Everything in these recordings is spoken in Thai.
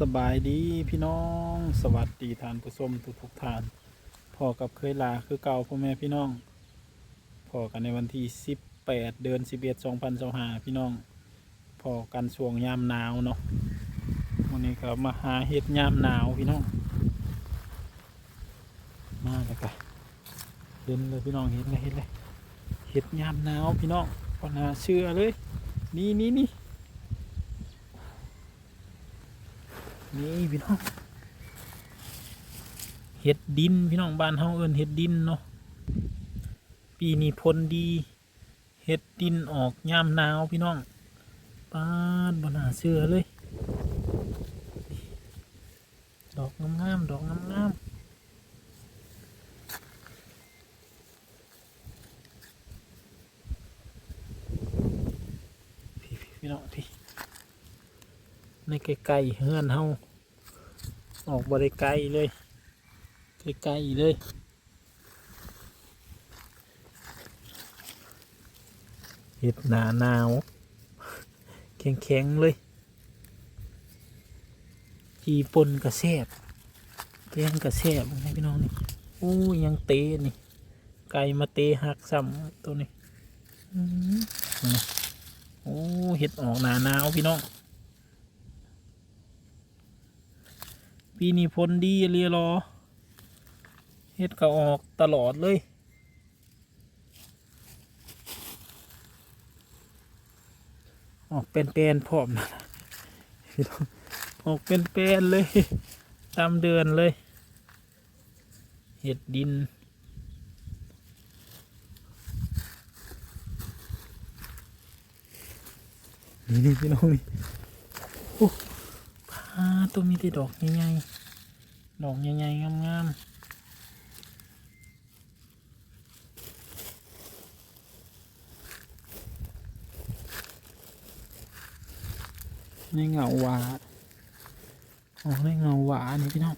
สบายดีพี่น้องสวัสดีทานผู้ชมทุกทุกท่านพอกับเคยลาคือเก่าพ่อแม่พี่น้องพอกันในวันที่ 18 เดือน 11 2025พี่น้องพอกันช่วงยามหนาวเนาะวันนี้ก็มาหาเห็ดยามหนาวพี่น้องมาแล้วกันเห็นเลยพี่น้องเห็นเลยเห็นเลยเห็ดยามหนาวพี่น้องปัญหาเชื่อเลย นี่นี่นี่ นี่พี่น้องเห็ดดินพี่น้องบ้านเฮาเอิ้นเห็ดดินเนาะปีนี้ผลดีเห็ดดินออกยามหนาวพี่น้องปาดบนหาเสือเลย ดอกงามๆดอกงามๆพี่พี่พี่น้องพี่ในไกลๆเฮือนเฮา ออกบริไกลเลยไกลๆเลยเห็ดหนาหนาวแข็งๆเลยจีปนกระแซบแกงกระแซบนะพี่น้องนี่โอ้ยังเตะนี่ ไก่มาเตะหักซ้ำตัวนี้อื้มโอ้เห็ดออกหนาหนาวพี่น้อง ปีนี้ผลดีเรียรอเฮ็ดก็ออกตลอดเลยออกเป็นแปลนพร้อมนะออกเป็นแปลนเลย ตามเดือนเลย เห็ดดิน นี่นี่พี่น้องนี่โอ้พาตัวมีแต่ดอกใหญ่ๆ ดอกใหญ่ๆงามๆในเงาหวาออกในเงาหวานี่พี่น้อง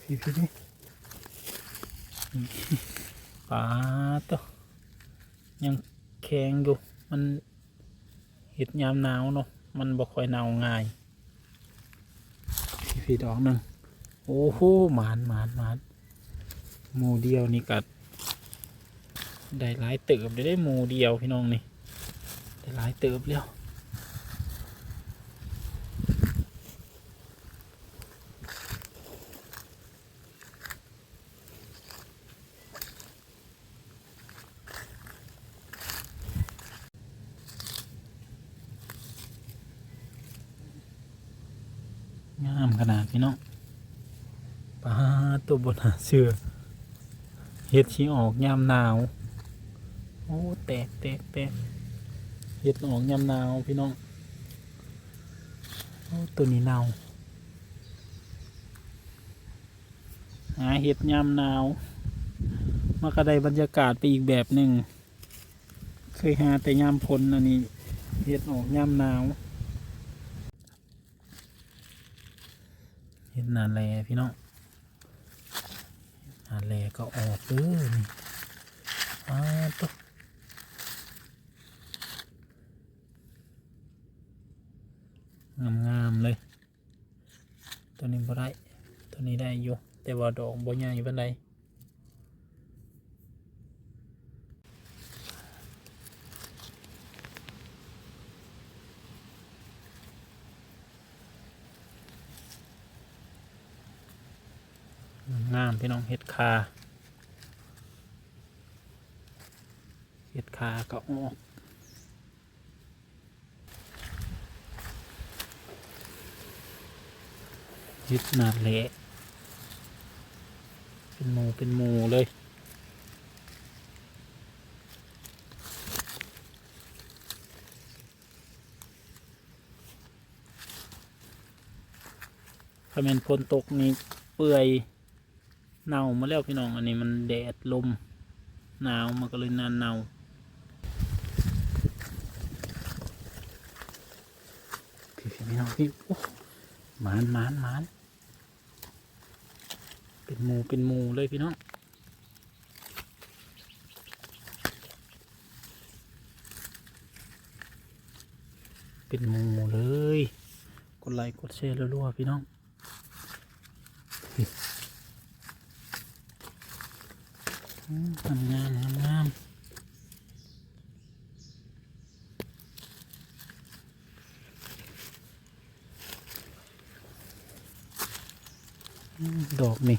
พี่พี่นี่ปลาตัวยังแข็งอยู่มัน เห็ดยามหนาวเนาะมันบ่ค่อยหนาวง่ายพี่พี่ดอกหนึ่งโอ้โหหมานหมานหมานหมูเดียวนี่กัดได้หลายเติบได้ได้หมูเดียวพี่น้องนี่ได้หลายเติบแล้ว งามขนาด พี่น้องปลาตัวบนหาเสือเห็ดชีออกยามหนาว โอ้แตกแตกแตกเห็ดออกยามหนาวพี่น้องโอ้ตัวนี้เน่าหาเห็ดยามหนาวมากระไดบรรยากาศไปอีกแบบหนึ่งเคยหาแต่ยามพลอันนี้เห็ดออกยามหนาว เห็นนาแลพี่น้องนาแลก็ออกเออนี่อ้าตุ๊งามงามๆเลย ตัวนี้บ่ได้ ตัวนี้ได้อยู่ แต่ว่าดอกบ่ใหญ่ปานใด งามพี่น้องเห็ดคาเห็ดคาก็ออกยึดนาเละเป็นหมูเป็นหมูเลยถ้าเป็นฝนตกนี่เปื่อย เน่ามาแล้วพี่น้องอันนี้มันแดดลมหนาวมันก็เลยนานเน่าพี่พี่น้องพี่โอ้หมานหมานหมานเป็นหมูเป็นหมูเลยพี่น้องเป็นหมูเลย กดไลค์กดแชร์รัวๆพี่น้อง อืมงามงามงามงามอืมดอกนี่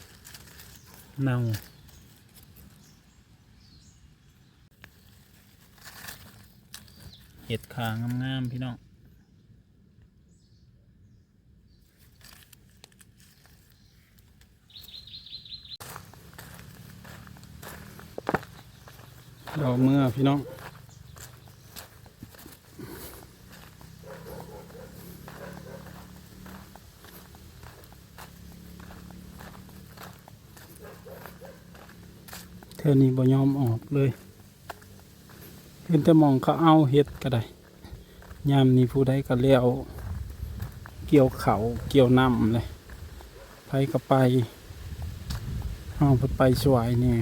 เน่าเห็ดขางามๆพี่น้อง ดอกเมื่อพี่น้องเท่านี้บ่ยอมออกเลยเห็นแต่มองเขาเอาเฮ็ดก็ได้ยามนี้ผู้ใดก็เลี้ยวเกี่ยวเขาเกี่ยวน้ำเลยไปก็ไปเอาไปไปสวยนี่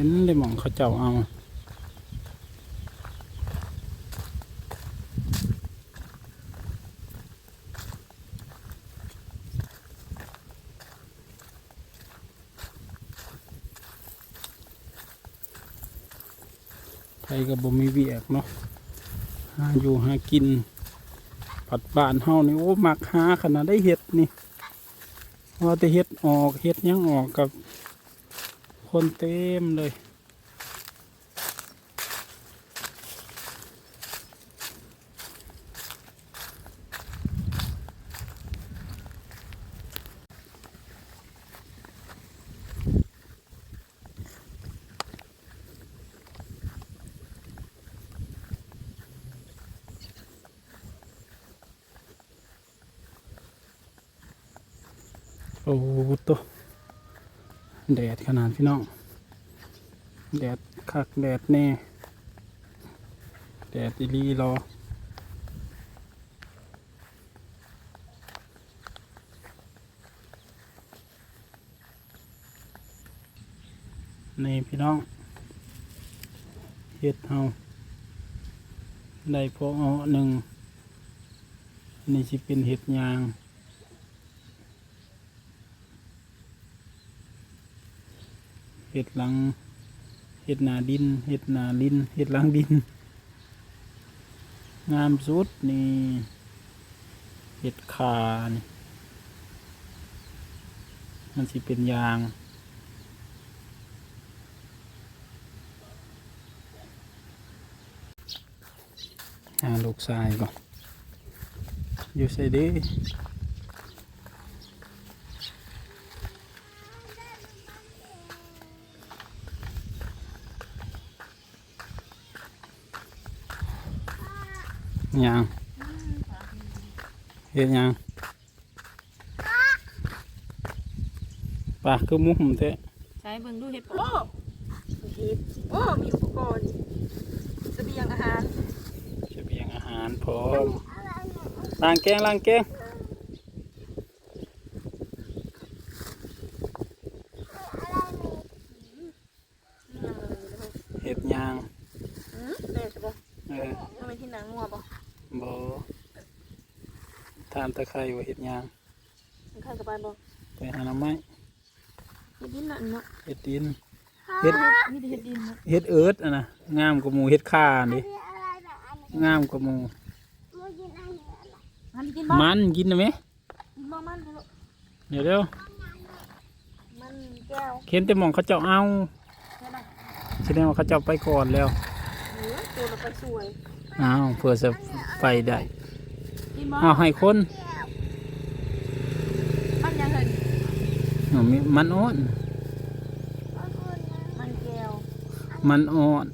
ห็นได้มองเขาเจ้าเอาไทยกับบ่มีเวียกเนาะหาอยู่หากิน ผัดบ้านเฮานี่โอ้มักหาขนาดได้เห็ดนี่ว่าแต่เห็ดออกเห็ดยังออกกับ คนเต็มเลยโอ้ตัว แดดขนาดพี่น้อง แดดคักแดดแน่ แดดอีหลีรอนี่พี่น้องเห็ดเฮาได้พอเอาหนึ่งนนี่สิเป็นเห็ดยาง ห็ดหลังเห็ดหนาดินเห็ดหนาดินเห็ดหลังดิน งามสุดนี่เห็ดขานี่มันสิเป็นยางหาลูกชายก่อนอยู่ใส่ดี ยังเฮ็ดหยังปากคือมุมเตะใช้เบิ่งดูเห็ดโอ้เห็ดโอ้มีอุปกรณ์เสบียงอาหารเสบียงอาหารพร้อมล้างแกงล้างแกงเห็ดหยาง อืมแม่จะบอก เออ ว่าเป็นที่หนังงัวบอก บทาน ตะไคร้ว่าเห็ดหยางมันข้างกับไปบอกไปหาหน้ำไม้เห็ดดินนั่นเนาะเห็ดดินเห็ดมีแต่เห็ดดินเนาะเห็ดเอิร์ดอะนะงามกว่าหมูเห็ดข่านี่งามกว่าหมูมันกินบ้างมันกินได้ไหมกินบ้างมันเถอะเดี๋ยวเดี๋ยวมันแก้วเข็นแต่หมองเขาเจ้าเอาใช่ไหมแสดงว่าเขาเจ้าไปก่อนแล้ว เหลือตัวเราไปสวยอ้าวเพื่อจะไปได้ กินบ้างเอาให้คนมันยังเห็นเอามีมันอ่อนมันแก้วมันอ่อน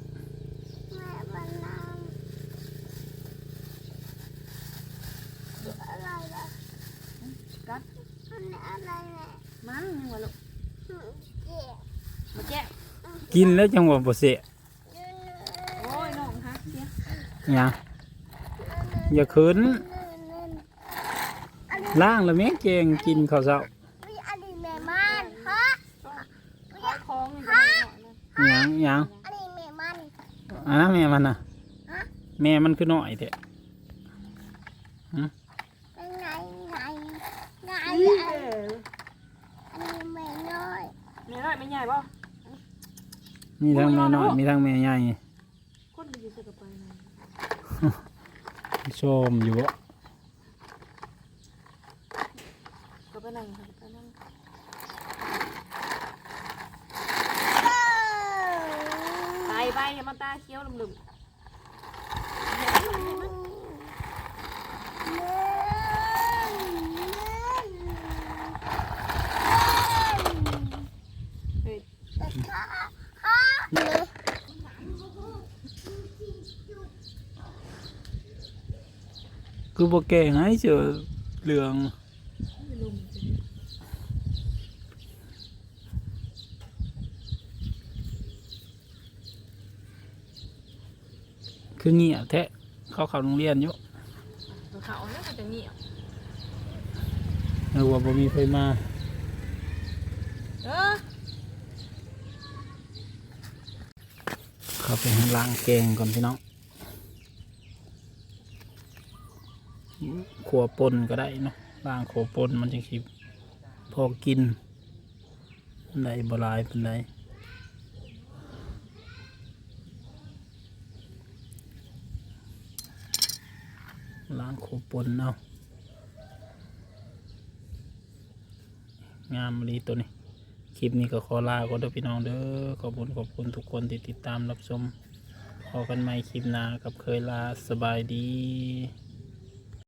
กัดมันยังวะลูกมาแก้วกินแล้วจังหวะบ่เสียโอ้ยน้องฮะเสีย อย่าอย่าขืน ล่างแล้วแม่เกงกินข้าวเช้าคอยคล้องนี่ก็ได้หน่อยนะหยังหยังอะแม่มันน่ะแม่มันคือน้อยแท้หืมเป็นไงไงไงนี่อันแหละอันนี้ไม่น้อยแม่น้อยไม่ใหญ่ป่ะมีทั้งแม่น้อยมีทั้งแม่ใหญ่คนไปอยู่เสกไปนะชมอยู่บ่ ก็ไปนั่งค่ะไปนั่งไปไปอย่ามาตาเคี้ยวลืมๆเฮ้ยคือบ่แก่งให้เจอเหลือง ไม่ลุม คือเงียบแท้เขาเข้าโรงเรียนอยู่เขาเนี่ยมันจะเงียบแล้วว่าบ่มีไฟมา เออเข้าไปข้างล่างแกงก่อนพี่น้องขัวปนก็ได้เนาะล่างขัวปนมันจะคิดพอกินได้บ่หลายเป็นได ล้างขัวปนเนาะงามดีตัวนี้ คลิปนี้ก็ขอลาก็เด้อพี่น้องเด้อขอบคุณขอบคุณทุกคนที่ติดตามรับชมพอกันใหม่คลิปหน้ากับเคยลาสบายดี